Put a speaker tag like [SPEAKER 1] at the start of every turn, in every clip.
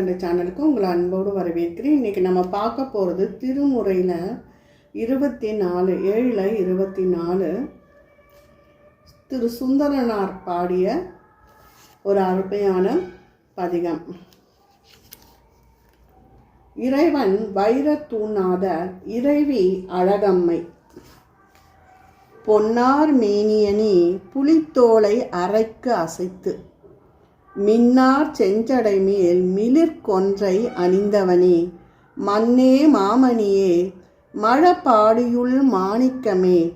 [SPEAKER 1] எங்கள் சேனலுக்கு உங்களை அன்போடு வரவேற்கிறேன். இன்றைக்கி நம்ம பார்க்க போகிறது திருமுறையில் இருபத்தி நாலு ஏழில் இருபத்தி நாலு திரு சுந்தரனார் பாடிய ஒரு அருமையான பதிகம். இறைவன் வைரத்தூணாத இறைவி அழகம்மை. பொன்னார் மேனியனி புலித்தோலை அரைக்கு அசைத்து. மின்னார் செஞ்சடை மேல் மிளிர்கொன்றை அணிந்தவனே மன்னே மாமணியே மழப்பாடியுள் மாணிக்கமே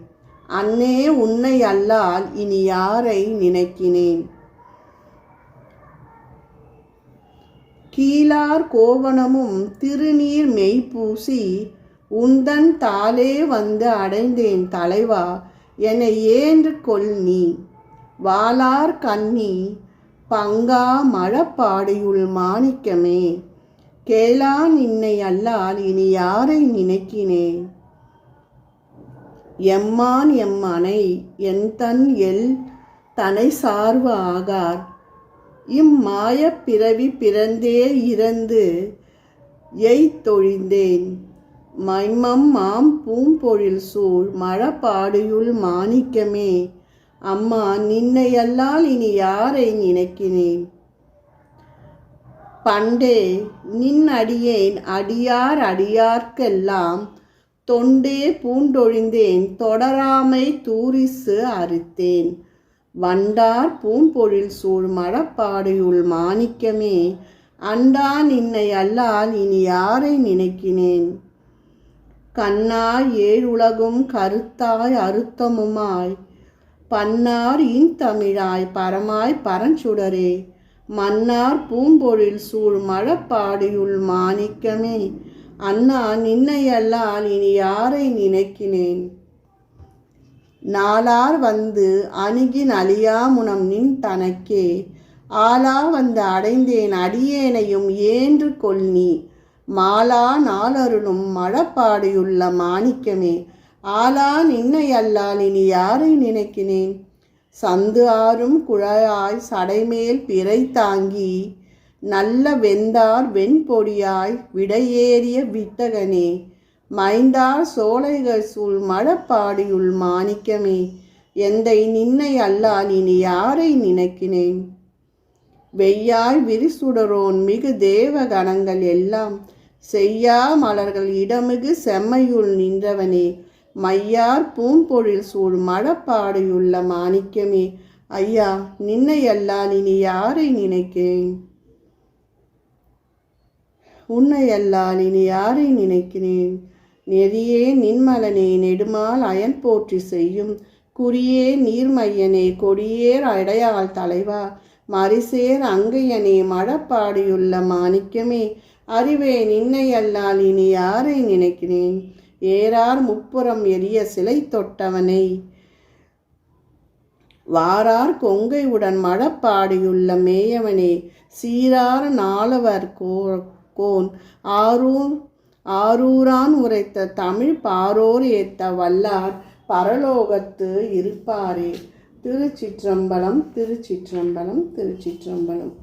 [SPEAKER 1] அன்னே உன்னை அல்லால் இனி யாரை நினைக்கினேன்? கீழார் கோவணமும் திருநீர் மெய்ப்பூசி உந்தன் தாலே வந்து அடைந்தேன் தலைவா என்னை ஏன்று கொள் நீ. வாளார் கண்ணி பங்கா மழப்பாடியுள் மாணிக்கமே கேளான் இன்னை அல்லால் இனி யாரை நினைக்கினேன் எம்மான் எம்மனை என் தன் எல் தனை சார்வு ஆகார். இம்மாயப் பிறவி பிறந்தே இறந்து எய்தொழிந்தேன் மைமம் மாம் பூம்பொழில் சூழ் மழப்பாடியுள் மாணிக்கமே அம்மா நின்னையல்லால் இனி யாரை நினைக்கினேன்? பண்டே நின் அடியேன் அடியார் அடியார்க்கெல்லாம் தொண்டே பூண்டொழிந்தேன் தொடராமை தூரிசு அறுத்தேன். வண்டார் பூம்பொழில் சூழ் மழப்பாடியுள் மாணிக்கமே அண்டா நின்னை அல்லால் இனி யாரை நினைக்கினேன்? கண்ணாய் ஏழுலகும் கருத்தாய் அறுத்தமுமாய் பன்னார் இன் தமிழாய் பரமாய் பரஞ்சுடரே மன்னார் பூம்பொழில் சூழ் மழப்பாடியுள் மாணிக்கமே அண்ணா நின்னையல்லால் இனி யாரை நினைக்கினேன்? நாளார் வந்து அணுகின் அழியாமுனம் நின் தனக்கே ஆளா வந்து அடைந்தேன் அடியேனையும் ஏன்று கொள்நீ மாலா நாளருளும் மழப்பாடியுள்ள மாணிக்கமே ஆளான் இன்னையல்லால் இனி யாரை நினைக்கினேன்? சந்து ஆறும் குழாயாய் சடைமேல் பிறை தாங்கி நல்ல வெந்தார் வெண்பொடியாய் விடையேறிய விட்டகனே மைந்தார் சோலைகள் சூழ் மழப்பாடியுள் மாணிக்கமே எந்தை நின்னை அல்லால் இனி யாரை நினைக்கினேன்? வெய்யாய் விரிசுடரோன் மிகு தேவ கணங்கள் எல்லாம் செய்யா மலர்கள் இடமிகு செம்மையுள் நின்றவனே மையார் பூம்பொழில் சூழ் மழப்பாடியுள்ள மாணிக்கமே. ஐயா நின்னையல்லால் இனி யாரை நினைக்கிறேன் உன்னையல்லால் இனி யாரை நினைக்கிறேன்? நெறியே நின்மலனே நெடுமால் அயன் போற்றி செய்யும். குறியே நீர்மையனே கொடியேர் அடையாள் தலைவா. மரிசேர் அங்கையனே மழப்பாடியுள்ள மாணிக்கமே. அறிவே நின்னையல்லால் இனி யாரை நினைக்கிறேன்? ஏறார் முப்புறம் எரிய சிலை தொட்டவனை. வாரார் கொங்கையுடன் மழப்பாடியுள்ள மேயவனே சீரார் நாளவர் கோ கோன் ஆரூர் ஆரூரான் உரைத்த தமிழ் பாரோர் ஏத்த வல்லார் பரலோகத்து இருப்பாரே. திருச்சிற்றம்பலம் திருச்சிற்றம்பலம் திருச்சிற்றம்பலம்.